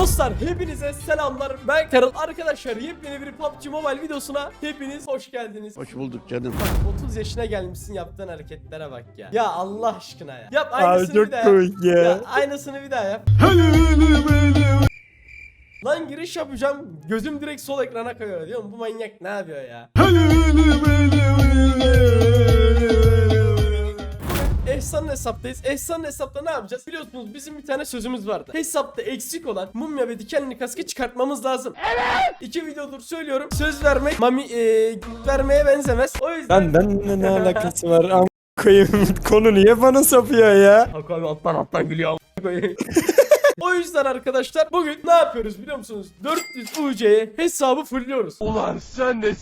Dostlar hepinize selamlar. Ben Karıl. Arkadaşlar yepyeni bir PUBG Mobile videosuna hepiniz hoş geldiniz. Hoş bulduk canım. Bak 30 yaşına gelmişsin yaptığın hareketlere bak ya. Ya Allah aşkına ya. Yap Abi aynısını çok bir daha yap. ya. Ya aynısını bir daha yap. Lan giriş yapacağım. Gözüm direkt sol ekrana kayıyor. Diyorum bu manyak ne yapıyor ya? Ehsan'ın hesaptayız. Ehsan'ın hesapta ne yapacağız? Biliyorsunuz bizim bir tane sözümüz vardı. Hesapta eksik olan mumya ve dikenli kaskı çıkartmamız lazım. Evet. İki videodur söylüyorum. Söz vermek mami e, vermeye benzemez. O yüzden... Ben ne alakası var? Am koyayım konu niye bana sapıyor ya? Hakkı abi alttan alttan gülüyor. O yüzden arkadaşlar bugün ne yapıyoruz biliyor musunuz? 400 UC'ye hesabı fullüyoruz. Ulan sen de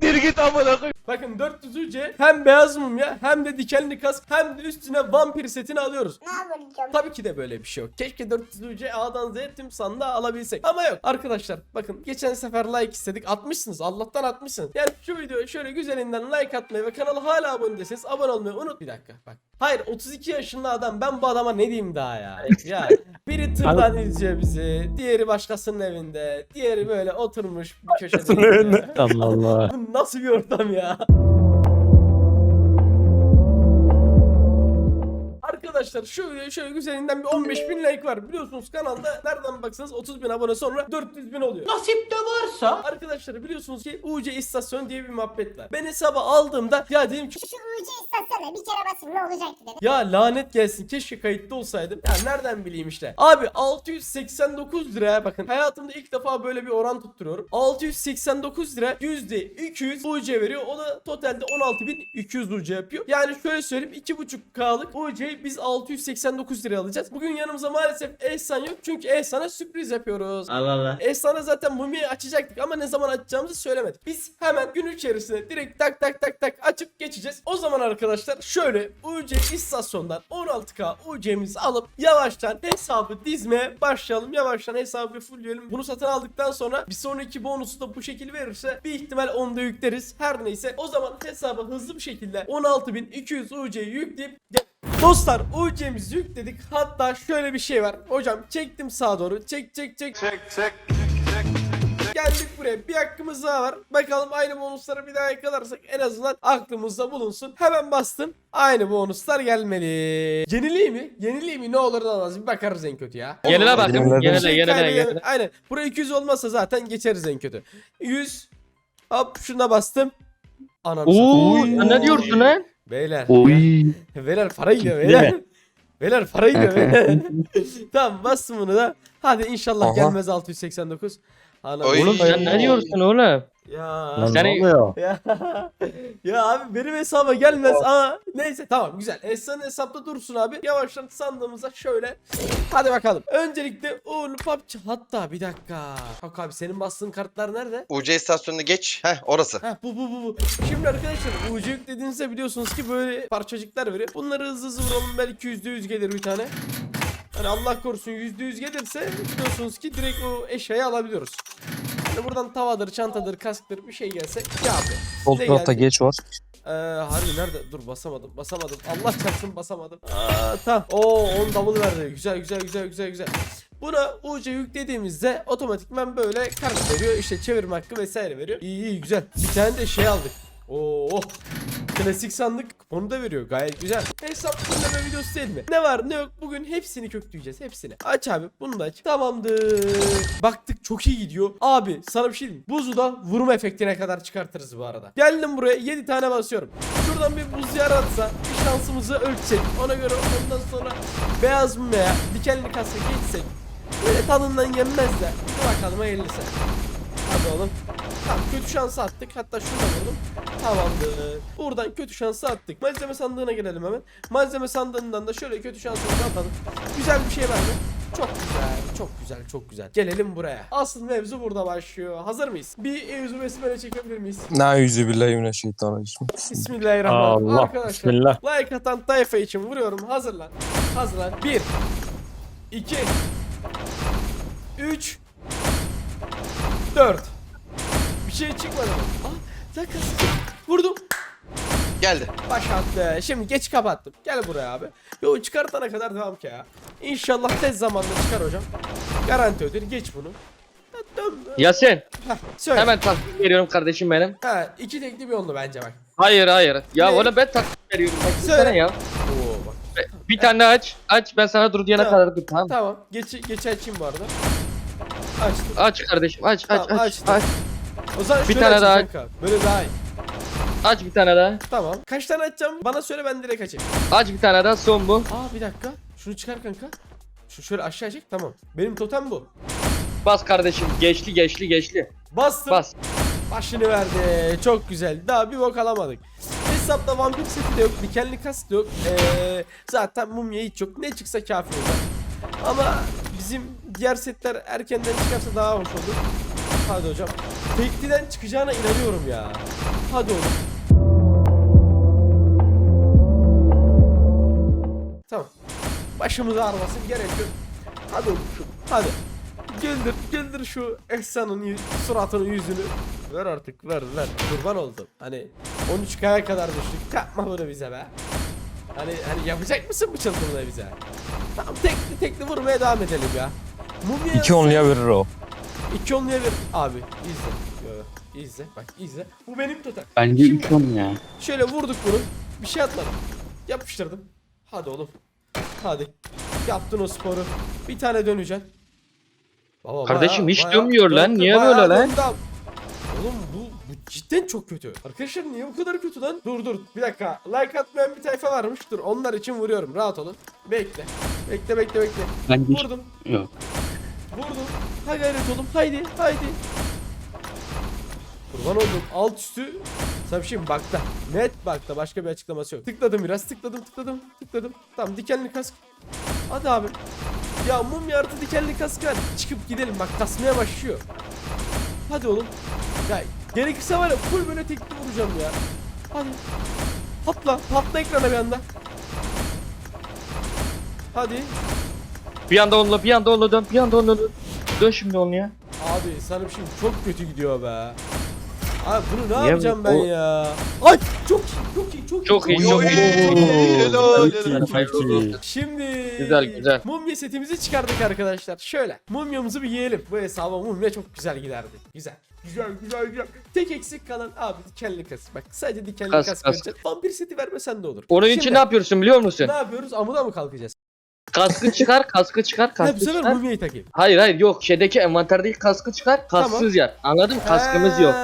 s**tir git amına koy. Bakın 400 UC hem beyaz mumya hem de dikenli kask hem de üstüne vampir setini alıyoruz. Ne yapacağım? Tabii ki de böyle bir şey yok. Keşke 400 UC A'dan Z'ye tüm sandığı alabilsek. Ama yok. Arkadaşlar bakın geçen sefer like istedik. Atmışsınız. Allah'tan atmışsınız. Yani şu videoya şöyle güzelinden like atmayı ve kanala hala abone değilseniz abone olmayı unut. Bir dakika bak. Hayır 32 yaşında adam ben bu adama ne diyeyim daha ya. Ya biri tırdan izliyor bizi. Diğeri başkasının evinde. Diğeri böyle oturmuş bir köşede. Allah Allah. Bu nasıl bir ortam ya? Arkadaşlar şu videoya şöyle güzelinden bir 15 bin like var. Biliyorsunuz kanalda nereden baksanız 30 bin abone sonra 400 bin oluyor. Nasip de varsa. Arkadaşlar biliyorsunuz ki UC istasyonu diye bir muhabbet var. Ben hesabı aldığımda ya dedim ki Şu ucu istasyona bir kere basayım ne olacak ki dedim. ya lanet gelsin keşke kayıtlı olsaydım. Ya nereden bileyim işte. Abi 689 lira bakın hayatımda ilk defa böyle bir oran tutturuyorum. 689 lira %200 UC veriyor. O da totalde 16.200 UC yapıyor. Yani şöyle söyleyeyim 2.5K'lık UC'yi biz 689 liraya alacağız. Bugün yanımızda maalesef Ehsan yok. Çünkü Ehsan'a sürpriz yapıyoruz. Allah Allah. Ehsan'a zaten Mumi'yi açacaktık ama ne zaman açacağımızı söylemedik. Biz hemen gün içerisinde direkt tak tak tak tak açıp geçeceğiz. O zaman arkadaşlar şöyle UC istasyondan 16K UC'mizi alıp yavaştan hesabı dizmeye başlayalım. Yavaştan hesabı fullleyelim. Bunu satın aldıktan sonra bir sonraki bonusu da bu şekil verirse bir ihtimal onu da yükleriz. Her neyse o zaman hesabı hızlı bir şekilde 16.200 UC'yi yükleyip Dostlar UC'mizi yükledik. Hatta şöyle bir şey var. Hocam çektim sağa doğru. Çek çek çek. Çek çek. Geldik buraya. Bir hakkımız daha var. Bakalım aynı bonusları bir daha yakalarsak en azından aklımızda bulunsun. Hemen bastım. Aynı bonuslar gelmeli. Yenileyim mi? Yenileyim mi? Ne olur ne olmaz. Bir bakarız en kötü ya. Yenile bakın. Yenile. Yenile yenile. Aynen. Buraya 200 olmazsa zaten geçeriz en kötü. 100. Hop şuna bastım. Ananı Oo, ne diyorsun lan? Beyler. Oy. Beyler para gidiyor beyler. Beyler para gidiyor beyler. tamam bastım bunu da. Hadi inşallah Aha. gelmez 689. Ana Oy. Oğlum sen ne diyorsun oğlum? Ya. Lan Sen- ne oluyor? ya. ya abi benim hesaba gelmez ama neyse tamam güzel. Ehsan'ın hesapta dursun abi. Yavaştan sandığımıza şöyle. Hadi bakalım. Öncelikle Uğurlu PUBG. Hatta bir dakika. Bak abi senin bastığın kartlar nerede? UC istasyonunu geç. Heh orası. Heh bu bu bu bu. Şimdi arkadaşlar UC yüklediğinizde biliyorsunuz ki böyle parçacıklar veriyor. Bunları hızlı hızlı vuralım belki %100 gelir bir tane. Hani Allah korusun %100 gelirse biliyorsunuz ki direkt o eşyayı alabiliyoruz. Hani buradan tavadır, çantadır, kasktır bir şey gelse abi. Sol tarafta geç var. Ee, harbi nerede? Dur basamadım. Basamadım. Allah çarpsın basamadım. Aa, tamam. Oo 10 double verdi. Güzel güzel güzel güzel güzel. Buna UC yüklediğimizde otomatikman böyle kart veriyor. İşte çevirme hakkı vesaire veriyor. İyi iyi güzel. Bir tane de şey aldık. Oo. Klasik sandık kuponu da veriyor. Gayet güzel. Hesap fulleme videosu değil mi? Ne var ne yok bugün hepsini kökleyeceğiz. Hepsini. Aç abi bunu da aç. Tamamdır. Baktık çok iyi gidiyor. Abi sana bir şey diyeyim. Buzu da vurma efektine kadar çıkartırız bu arada. Geldim buraya 7 tane basıyorum. Şuradan bir buz yaratsa şansımızı ölçsek. Ona göre ondan sonra beyaz mı veya dikenli kasa geçsek. Böyle tadından yenmez de. Bir bakalım hayırlısı. Hadi oğlum. Tamam kötü şansı attık. Hatta da vurdum. Tamamdır. Buradan kötü şansı attık. Malzeme sandığına gelelim hemen. Malzeme sandığından da şöyle kötü şansımızı atalım. Güzel bir şey var mı? Çok güzel, çok güzel, çok güzel. Gelelim buraya. Asıl mevzu burada başlıyor. Hazır mıyız? Bir evzu besmele çekebilir miyiz? Na yüzü billahi mineşşeytanirracim. Bismillahirrahmanirrahim. Allah, Arkadaşlar bismillah. like atan tayfa için vuruyorum. Hazırlan. Hazırlan. 1 2 3 4 Bir şey çıkmadı? Aa, bir dakika. Vurdum. Geldi. Baş attı. Şimdi geç kapattım. Gel buraya abi. Yo çıkartana kadar devam ki ya. İnşallah tez zamanda çıkar hocam. Garanti ödül. Geç bunu. Ha, Dön. Yasin Heh, söyle. hemen taktik veriyorum kardeşim benim. Ha, iki tekli bir oldu bence bak. Hayır hayır. Ya Ne? oğlum ben taktik veriyorum. Bak Söyle. Söyle. ya. Oo bak. Bir tane aç. Aç ben sana dur diyene Tamam. kadar dur tamam. Tamam. Geç, geç açayım bu arada. Açtım. Aç kardeşim aç aç Tamam, aç. açtım. Aç. O zaman Bir şöyle tane daha kanka. Böyle daha iyi. Aç bir tane daha. Tamam. Kaç tane açacağım? Bana söyle ben direkt açayım. Aç bir tane daha son bu. Aa bir dakika. Şunu çıkar kanka. Şu şöyle aşağı çek. Tamam. Benim totem bu. Bas kardeşim. Geçli geçli geçli. Bastım. Bas. Başını verdi. Çok güzel. Daha bir bok alamadık. Hesapta vampir seti de yok. Dikenli kas da yok. Ee, zaten mumya hiç yok. Ne çıksa kafi olacak. Ama bizim diğer setler erkenden çıkarsa daha hoş olur. Hadi hocam. Tekliden çıkacağına inanıyorum ya. Hadi oğlum. Tamam. Başımız ağrımasın gerek yok. Hadi oğlum şu. Hadi. Güldür, güldür şu Ehsan'ın suratını yüzünü. Ver artık ver ver. Kurban oldum. Hani 13K'ya kadar düştük. Yapma bunu bize be. Hani hani yapacak mısın bu çılgınlığı bize? Tamam tekli tekli vurmaya devam edelim ya. Mumya İki onluya verir o. İki onluya ver. Abi izle. Yo, izle bak izle. Bu benim totem. Bence Şimdi- 3 10 ya. Şöyle vurduk bunu. Bir şey atmadım. Yapıştırdım. Hadi oğlum. Hadi. Yaptın o sporu. Bir tane döneceksin. Baba, Kardeşim hiç dönmüyor lan. döndü, Niye bayağı böyle lan? döndü. Oğlum bu, bu cidden çok kötü. Arkadaşlar niye bu kadar kötü lan? Dur dur bir dakika. Like atmayan bir tayfa varmış. Dur onlar için vuruyorum. Rahat olun. Bekle. Bekle bekle bekle. Hiç Vurdum. yok. Vurdum. Ha gayret oğlum. Haydi haydi. Kurban oldum. Alt üstü. Mi? Bakta. Net bakta. Başka bir açıklaması yok. Tıkladım biraz. Tıkladım tıkladım. Tıkladım. Tamam dikenli kask. Hadi abi. Ya mum yardı dikenli kask var. Çıkıp gidelim. Bak kasmaya başlıyor. Hadi oğlum. Ya gerekirse var ya full böyle tekli vuracağım ya. Hadi. Patla. Patla ekrana bir anda. Hadi. Bir anda onunla bir anda onunla dön. Bir anda onunla dön. Dön şimdi onu ya. Abi şey mi? çok kötü gidiyor be. Abi bunu ne Niye yapacağım bu- ben o- ya? Ay çok iyi, çok iyi, çok iyi. Çok iyi, çok iyi. Helal, helal. Şimdi Güzel, güzel. mumya setimizi çıkardık arkadaşlar. Şöyle mumyamızı bir yiyelim. Bu hesaba mumya çok güzel giderdi. Güzel. Güzel güzel güzel. Tek eksik kalan abi dikenli kas. Bak sadece dikenli Kas, kas, kas. Vampir seti vermesen de olur. Onun Şimdi, için ne yapıyorsun biliyor musun? Ne yapıyoruz? Amuda mı kalkacağız? Kaskı çıkar, kaskı çıkar, Ha, kaskı bu sefer çıkar. mumyayı takayım. Hayır hayır yok şeydeki envanterdeki kaskı çıkar, kasksız yer. Anladın mı? Kaskımız yok.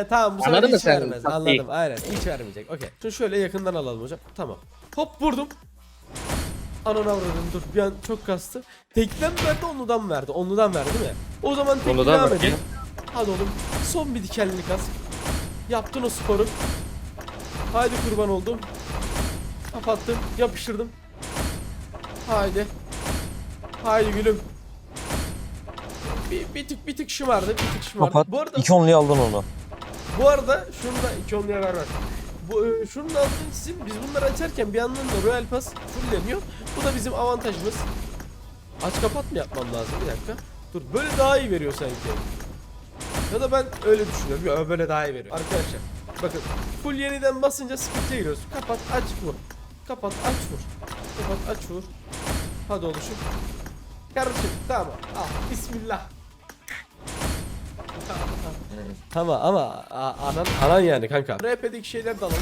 He, Tamam bu sefer Anladın mı hiç sen? vermez. Taktiği. Anladım aynen hiç vermeyecek. Okey. Şunu şöyle yakından alalım hocam. Tamam. Hop vurdum. Anana vurdum dur bir an çok kastı. Tekten mi verdi onludan mı verdi? Onludan verdi değil mi? O zaman tekli Onludan devam verdi. edelim. Hadi oğlum. Son bir dikenli kask. Yaptın o sporu. Haydi kurban oldum. Kapattım. Yapıştırdım. Haydi. Haydi gülüm. Bir, bir tık bir tık şımardı. Bir tık şımardı. Kapat. Bu arada İki onluya aldın onu. Bu arada şunu da iki onluya ver ver. Bu, e, şunun altını çizeyim. Biz bunları açarken bir yandan da Royal Pass fullleniyor. Bu da bizim avantajımız. Aç kapat mı yapmam lazım? Bir dakika. Dur böyle daha iyi veriyor sanki. Ya da ben öyle düşünüyorum. Ya böyle daha iyi veriyor. Arkadaşlar bakın full yeniden basınca sıkıntıya giriyoruz. Kapat aç vur. Kapat aç vur. Kapat aç vur. Hadi oluşum. Kardeşim tamam. Al bismillah. Tamam ama a- anan anan yani kanka. RP'deki şeyler de alalım.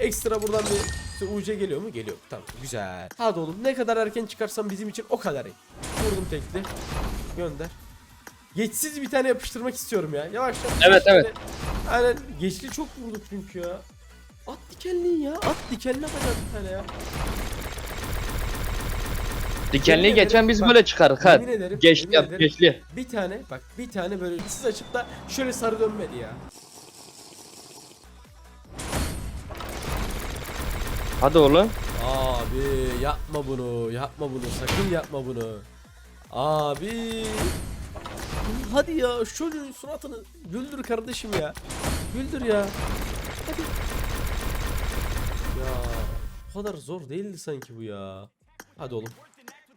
Ekstra buradan bir işte UC geliyor mu? Geliyor. Tamam güzel. Hadi oğlum ne kadar erken çıkarsam bizim için o kadar iyi. Vurdum tekli. Gönder. Geçsiz bir tane yapıştırmak istiyorum ya. Yavaş yavaş. Evet, evet. Aynen geçli çok vurduk çünkü ya. At dikenliği ya. At dikenli yapacağım bir tane ya. Dikenliği geçen biz bak, böyle çıkardık ha. yemin ederim, Geçli yemin yap, ederim. geçli. Bir tane bak bir tane böyle siz açıp da şöyle sarı dönmedi ya. Hadi oğlum. Abi yapma bunu, yapma bunu, sakın yapma bunu. Abi. Hadi ya şu çocuğun suratını güldür kardeşim ya. Güldür ya. Hadi. Ya o kadar zor değildi sanki bu ya. Hadi oğlum.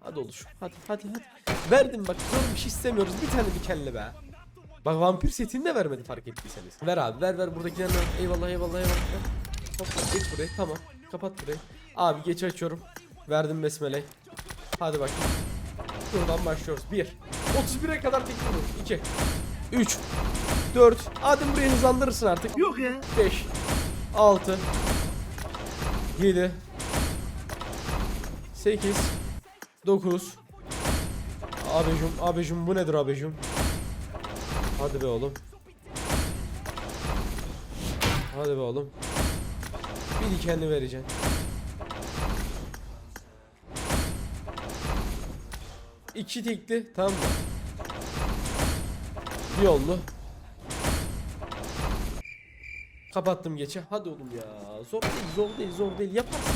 Hadi oluş. Hadi hadi hadi. Verdim bak zor bir şey istemiyoruz. Bir tane dikenli be. Bak vampir setini de vermedi fark ettiyseniz. Ver abi ver ver buradakilerden. Eyvallah eyvallah eyvallah. Hop geç burayı tamam. Kapat burayı. Abi geç açıyorum. Verdim besmele. Hadi bakayım. Buradan başlıyoruz. Bir. 31'e kadar tekli vur. 2 3 4 Hadi burayı hızlandırırsın artık. Yok ya. 5 6 7 8 9 Abicim, abicim bu nedir abicim? Hadi be oğlum. Hadi be oğlum. Bir dikenli vereceksin. İki tekli tamam mı? Bir yollu. Kapattım geçe. Hadi oğlum ya. Zor değil, zor değil, zor değil. Yaparsın.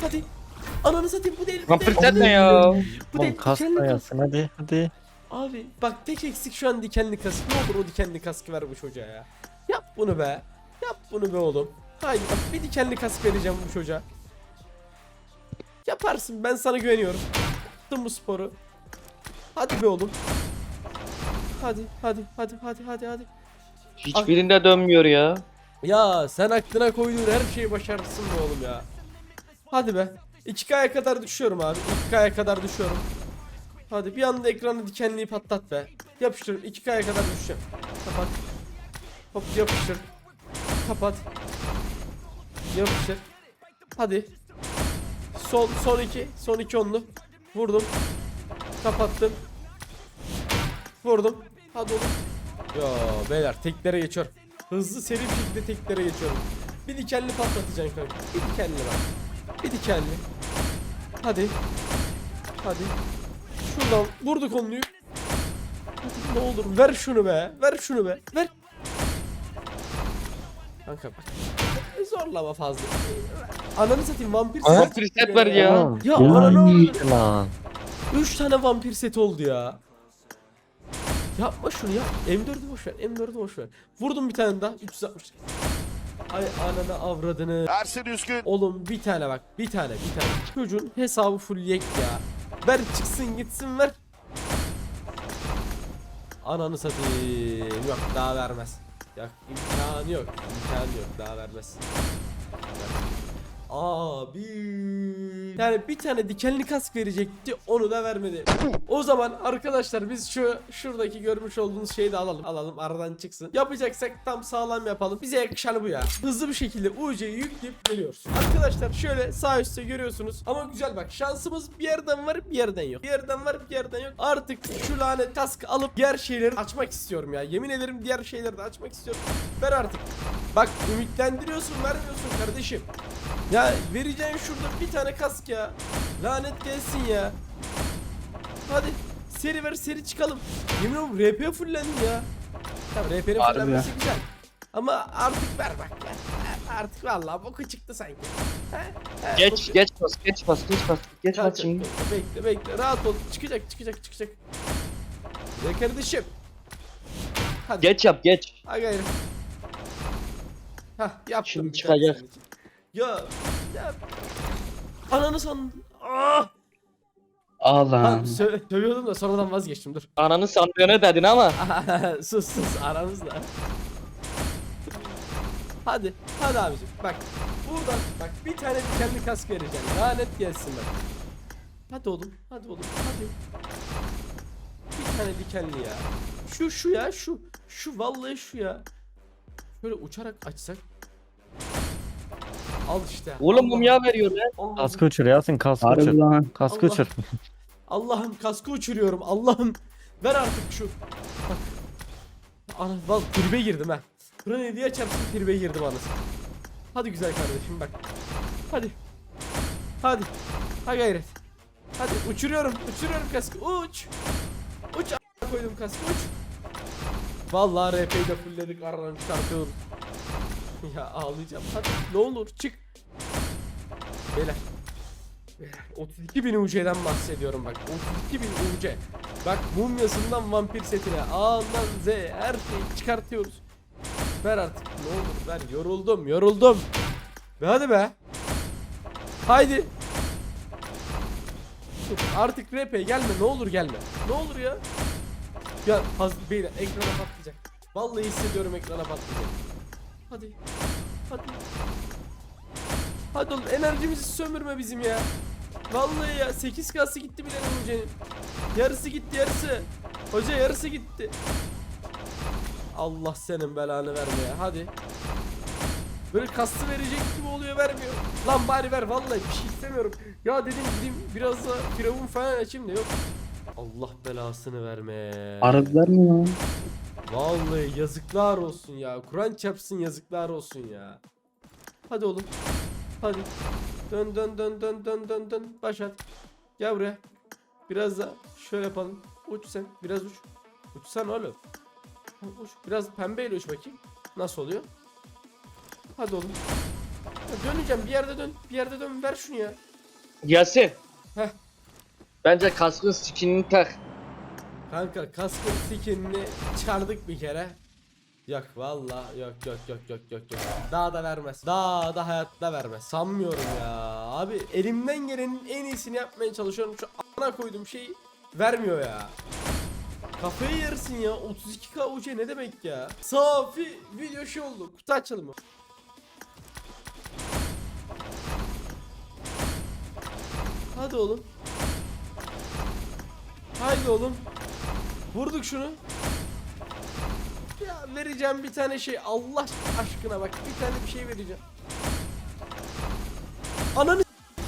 Hadi. Ananı satayım bu değil. bu değil. sen ne ya? Bu Oğlum değil. dikenli yazsın hadi hadi. Abi bak tek eksik şu an dikenli kask. Ne olur o dikenli kaskı ver bu çocuğa ya. Yap bunu be. Yap bunu be oğlum. Haydi bak bir dikenli kask vereceğim bu çocuğa. Yaparsın ben sana güveniyorum. Yaptın bu sporu. Hadi be oğlum. Hadi hadi hadi hadi hadi hadi. Hiçbirinde dönmüyor ya. Ya sen aklına koyduğun her şeyi başarırsın be oğlum ya. Hadi be. 2K'ya kadar düşüyorum abi. 2K'ya kadar düşüyorum. Hadi bir anda ekranı dikenliği patlat be. Yapıştır. 2K'ya kadar düşeceğim. Kapat. Hop yapıştır. Kapat. Yapıştır. Hadi. Son son iki. Son iki onlu. Vurdum. Kapattım. Vurdum. Hadi oğlum. Ya beyler teklere geçiyorum. Hızlı seri bir şekilde teklere geçiyorum. Bir dikenli patlatacaksın kanka. Bir dikenli bak. Bir dikenli. Hadi. Hadi. Şuradan vurduk onluyu. Hadi ne olur ver şunu be. Ver şunu be. Ver. Kanka bak. Zorlama fazla. Ananı satayım vampir set. Vampir set var ya. Ya ananı lan. 3 tane vampir set oldu ya. Yapma şunu ya. M4'ü boş ver. M4'ü boş ver. Vurdum bir tane daha. 360. Ay ananı avradını. Ersin Üskün. Oğlum bir tane bak. Bir tane bir tane. Çocuğun hesabı full yek ya. Ver çıksın gitsin ver. Ananı satayım. Yok daha vermez. Yok imkanı yok. İmkanı yok daha vermez. Abi. Yani bir tane dikenli kask verecekti onu da vermedi. O zaman arkadaşlar biz şu şuradaki görmüş olduğunuz şeyi de alalım. Alalım aradan çıksın. Yapacaksak tam sağlam yapalım. Bize yakışanı bu ya. Hızlı bir şekilde UC'yi yükleyip geliyoruz. Arkadaşlar şöyle sağ üstte görüyorsunuz. Ama güzel bak şansımız bir yerden var bir yerden yok. Bir yerden var bir yerden yok. Artık şu lanet kaskı alıp diğer şeyleri açmak istiyorum ya. Yemin ederim diğer şeyleri de açmak istiyorum. Ver artık. Bak ümitlendiriyorsun vermiyorsun kardeşim. Ya vereceğin şurada bir tane kask ya. Lanet gelsin ya. Hadi seri ver seri çıkalım. Yemin ederim RP fullendi ya. Tamam RP'nin fullenmesi güzel. Ama artık ver bak ya. Artık vallahi boku çıktı sanki. He, Geç boku- geç bas geç bas geç bas. Geç bas şimdi. Bekle bekle rahat ol. Çıkacak çıkacak çıkacak. Ya kardeşim. Hadi. Geç yap geç. Ha gayrı. Hah yaptım. Şimdi çıkacak. Ya. Ya. Ananı san. Ah. Al Lan lan. sö sövüyordum da sonradan vazgeçtim dur. Ananı sandığını dedin ama. sus sus aramızda. Hadi hadi abicim bak buradan bak bir tane dikenli kask vereceğim lanet gelsin bak. Hadi oğlum hadi oğlum hadi. Bir tane dikenli ya. Şu şu ya şu. Şu vallahi şu ya. Şöyle uçarak açsak. Al işte. Oğlum mumya veriyor lan. Allah'ım. Kaskı uçur Yasin kaskı Harbi uçur. lan. Kaskı Allah. uçur. Allah'ım kaskı uçuruyorum. Allah'ım ver artık şu. Bak. Ana val tribe girdim ha. Kur'an hediye çarpsın tribe girdim anasını. Hadi güzel kardeşim bak. Hadi. Hadi. Ha gayret. Hadi uçuruyorum. Uçuruyorum kaskı. Uç. Uç a- koydum kaskı uç. Vallahi RP'yi de fullledik aradan çıkartıyoruz. Ya ağlayacağım. Hadi ne olur çık. Beyler. 32 bin UC'den bahsediyorum bak. 32 bin UC. Bak mumyasından vampir setine A'dan Z her şeyi çıkartıyoruz. Ver artık ne olur ver. Yoruldum yoruldum. Ve hadi be. Haydi. Artık RP gelme ne olur gelme. Ne olur ya. Ya beyler ekrana patlayacak. Vallahi hissediyorum ekrana patlayacak. Hadi. Hadi. Hadi oğlum enerjimizi sömürme bizim ya. Vallahi ya 8 kası gitti bile Nurcan'ın. Yarısı gitti yarısı. Hoca yarısı gitti. Allah senin belanı vermeye. Hadi. Böyle kastı verecek gibi oluyor vermiyor. Lan bari ver vallahi bir şey istemiyorum. Ya dedim gideyim biraz da firavun falan açayım da yok. Allah belasını vermeye. Aradılar mı lan? Vallahi yazıklar olsun ya. Kur'an çarpsın yazıklar olsun ya. Hadi oğlum. Hadi. Dön dön dön dön dön dön dön. Başlat. Gel buraya. Biraz da şöyle yapalım. Uç sen. Biraz uç. Uçsan oğlum. Uç. Biraz pembeyle uç bakayım. Nasıl oluyor? Hadi oğlum. Ya döneceğim. Bir yerde dön. Bir yerde dön. Ver şunu ya. Yasin. Heh. Bence kaskın skinini tak. Kanka kaskın skinini çıkardık bir kere. Yok valla yok yok yok yok yok yok. Daha da vermez. Daha da hayatta vermez. Sanmıyorum ya. Abi elimden gelenin en iyisini yapmaya çalışıyorum. Şu ana koyduğum şeyi vermiyor ya. Kafayı yersin ya. 32k UC ne demek ya? Safi video şey oldu. Kutu açılımı. Hadi oğlum. Haydi oğlum. Vurduk şunu. Ya vereceğim bir tane şey Allah aşkına bak bir tane bir şey vereceğim. Ananı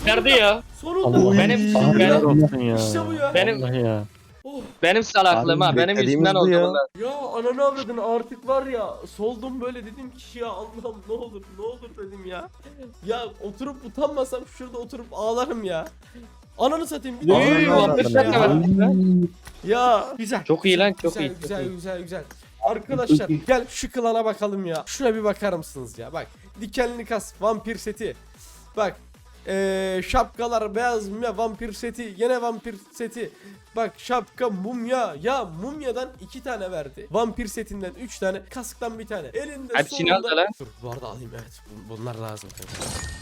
Nerede ya? Sonunda. Allah. Benim- benim- olsun ya. İşte bu ya. Benim Allah ya. Oh. benim salaklığım ha. Benim yüzümden oldu ya. bunlar. Ya ananı avradın artık var ya soldum böyle dedim ki ya Allah'ım ne olur ne olur dedim ya. Ya oturup utanmasam şurada oturup ağlarım ya. Ananı satayım bir Ya. Ya güzel. Çok iyi lan, çok güzel, iyi, Güzel iyi. güzel güzel. Arkadaşlar gel şu klana bakalım ya. Şuna bir bakar mısınız ya? Bak dikenli kas vampir seti. Bak eee, şapkalar beyaz mumya vampir seti. Yine vampir seti. Bak şapka mumya. Ya mumyadan iki tane verdi. Vampir setinden üç tane. Kasktan bir tane. Elinde Hepsini sonunda- al da lan. Dur bu arada alayım evet. bun- Bunlar lazım.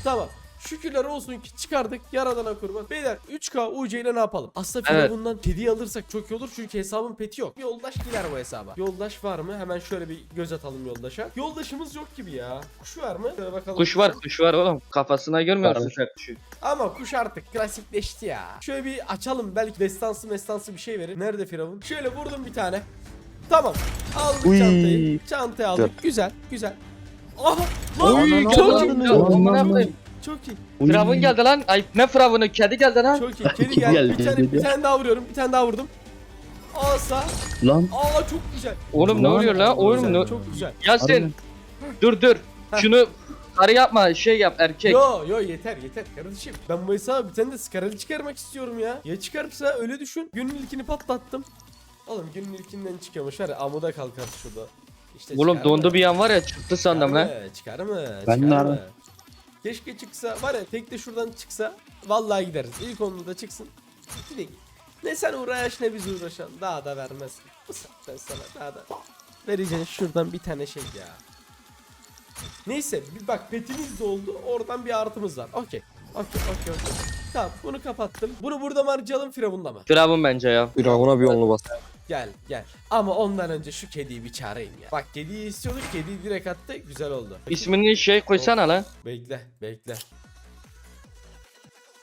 Tamam. Şükürler olsun ki çıkardık yaradana kurban. Beyler 3K UC ile ne yapalım? Aslında Evet. bundan kediyi alırsak çok iyi olur çünkü hesabın peti yok. Yoldaş gider bu hesaba. Yoldaş var mı? Hemen şöyle bir göz atalım yoldaşa. Yoldaşımız yok gibi ya. Kuş var mı? Şöyle bakalım. Kuş var kuş var oğlum. Kafasına görmüyor musun sen kuşu? Ama kuş artık klasikleşti ya. Şöyle bir açalım belki destansı mestansı bir şey verir. Nerede Firavun? Şöyle vurdum bir tane. Tamam. Aldık Uy. çantayı. Çantayı aldık. Güzel güzel. Aha! Lan Oy, çok çok iyi. Çok iyi. Firavun geldi lan. Ay ne firavunu? Kedi geldi lan. Çok iyi. Kedi geldi. geldi Bir tane, bir tane daha vuruyorum. Bir tane daha vurdum. Asa. Lan Aa çok güzel. Oğlum ne oluyor lan? Oğlum ne? Çok güzel. Yasin. Dur dur. Şunu karı yapma şey yap erkek. Yo yo yeter yeter kardeşim. Ben bu hesaba bir tane de skareli çıkarmak istiyorum ya. Ya çıkarsa öyle düşün. Günün ilkini patlattım. Oğlum günün ilkinden çıkıyormuş. Hadi amuda kalkar şurada. İşte Oğlum dondu bir yan var ya çıktı sandım Çıkar lan. mı? Çıkar mı? Ben çıkar de mı? Keşke çıksa var ya tek de şuradan çıksa vallahi gideriz. İlk onda da çıksın. Gidelim. Ne sen uğraş ne biz uğraşan. Daha da vermez. Bu saatten sana daha da. Vereceğin şuradan bir tane şey ya. Neyse bir bak petimiz de oldu. Oradan bir artımız var. Okey. Okey okey okey. Tamam bunu kapattım. Bunu burada mı harcayalım Firavun'da mı? Firavun bence ya. Firavun'a bir yolunu bas. Gel gel. Ama ondan önce şu kediyi bir çağırayım ya. Bak kediyi istiyorduk kediyi direkt attı. Güzel oldu. İsmini şey koysana lan. Bekle, bekle.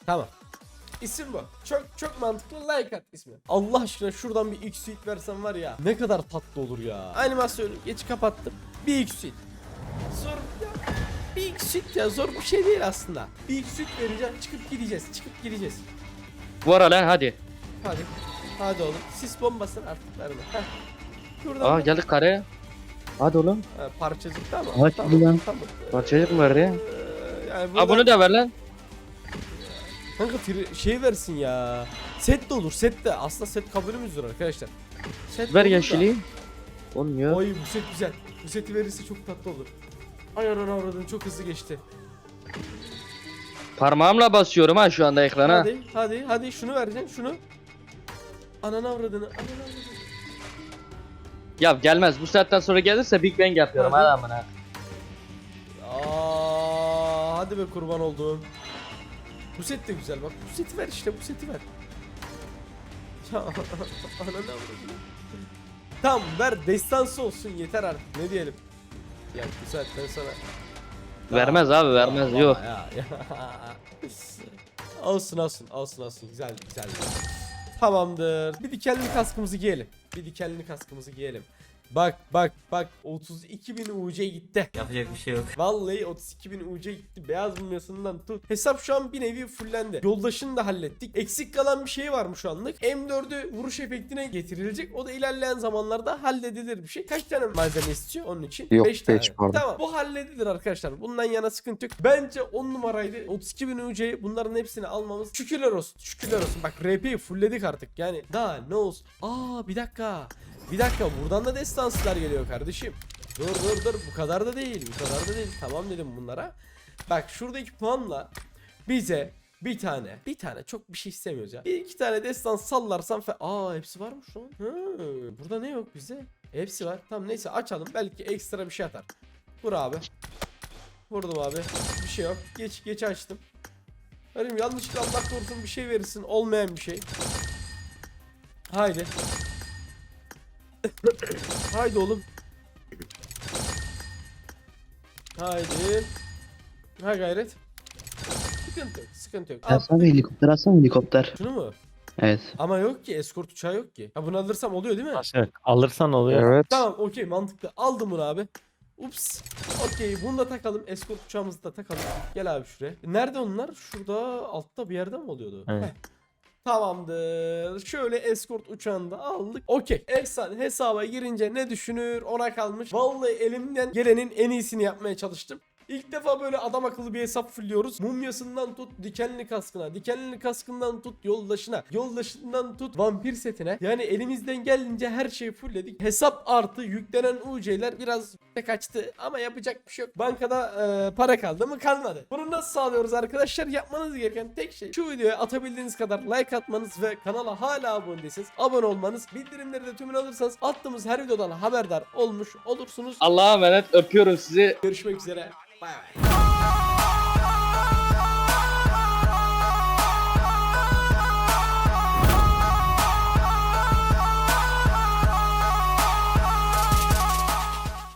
Tamam. İsim bu. Çok çok mantıklı like at ismi. Allah aşkına şuradan bir X suite versen var ya ne kadar tatlı olur ya. Animasyonu geç kapattım. Bir X suite. Zor ya. Bir X suite ya zor bir şey değil aslında. Bir X suite vereceğim çıkıp gideceğiz çıkıp gideceğiz. Vara lan hadi. Hadi. Hadi oğlum. Sis bombasını artık verme. Heh. Şuradan Aa da- geldik karaya. Hadi oğlum. Ha, parçacık tamam. Hadi lan. tamam. Parçacık mı verdi ya? Ee, yani Aa bunu da ver lan. Kanka şey versin ya. Set de olur set de. Aslında set kabulümüzdür arkadaşlar. Set Ver olur da. yeşili. Olmuyor. Oy bu set güzel. Bu seti verirse çok tatlı olur. Ay ananı avradın çok hızlı geçti. Parmağımla basıyorum ha şu anda ekrana. Hadi hadi hadi şunu vereceksin şunu. Ananı avradını. Ananı avradını. Ya gelmez. Bu saatten sonra gelirse Big Bang yapıyorum Hadi. amına. Aa, hadi be kurban olduğum. Bu set de güzel bak. Bu seti ver işte bu seti ver. Ya ananı avradını. Tamam ver destansı olsun yeter artık ne diyelim. Ya bu saatten sonra. Vermez abi vermez yok. Ya, ya. olsun olsun olsun olsun güzel güzel. Tamamdır. Bir dikenli kaskımızı giyelim. Bir dikenli kaskımızı giyelim. Bak bak bak 32 bin UC gitti. Yapacak bir şey yok. Vallahi 32 bin UC gitti. Beyaz mumyasından tut. Hesap şu an bir nevi fullendi. Yoldaşını da hallettik. Eksik kalan bir şey var mı şu anlık? M4'ü vuruş efektine getirilecek. O da ilerleyen zamanlarda halledilir bir şey. Kaç tane malzeme istiyor onun için? Yok, Beş tane. beş pardon. Tamam bu halledilir arkadaşlar. Bundan yana sıkıntı yok. Bence 10 numaraydı. 32 bin UC'yi bunların hepsini almamız. Şükürler olsun. Şükürler olsun. Bak RP'yi fullledik artık. Yani daha ne olsun. Aa bir dakika. Bir dakika buradan da destanslar geliyor kardeşim. Dur dur dur bu kadar da değil bu kadar da değil tamam dedim bunlara. Bak şuradaki puanla bize bir tane bir tane çok bir şey istemiyoruz ya. Bir iki tane destan sallarsam fe Aa hepsi varmış lan. Hı, burada ne yok bize? Hepsi var. Tamam neyse açalım belki ekstra bir şey atar. Vur abi. Vurdum abi. Bir şey yok. Geç geç açtım. Benim yanlışlıkla Allah korusun bir şey verirsin olmayan bir şey. Haydi. Haydi oğlum. Haydi. Ha gayret. Sıkıntı yok, sıkıntı yok. Al, Atsana helikopter atsana helikopter. şunu mu? Evet. Ama yok ki, eskort uçağı yok ki. Ha bunu alırsam oluyor değil mi? Nasıl? Alırsan oluyor. Evet. Tamam, okey, mantıklı. Aldım bunu abi. Ups. Okey, bunu da takalım. Eskort uçağımızı da takalım. Gel abi şuraya. Nerede onlar? Şurada altta bir yerde mi oluyordu? Evet. Heh. Tamamdır. Şöyle eskort uçağını da aldık. Okey. Efsane hesaba girince ne düşünür ona kalmış. Vallahi elimden gelenin en iyisini yapmaya çalıştım. İlk defa böyle adam akıllı bir hesap fulluyoruz. Mumyasından tut dikenli kaskına, dikenli kaskından tut yoldaşına, yoldaşından tut vampir setine. Yani elimizden geldiğince her şeyi fullledik. Hesap artı yüklenen UC'ler biraz kaçtı ama yapacak bir şey yok. Bankada e, para kaldı mı kalmadı. Bunu nasıl sağlıyoruz arkadaşlar? Yapmanız gereken tek şey şu videoya atabildiğiniz kadar like atmanız ve kanala hala abone değilseniz abone olmanız. Bildirimleri de tümünü alırsanız attığımız her videodan haberdar olmuş olursunuz. Allah'a emanet öpüyorum sizi. Görüşmek üzere. 外围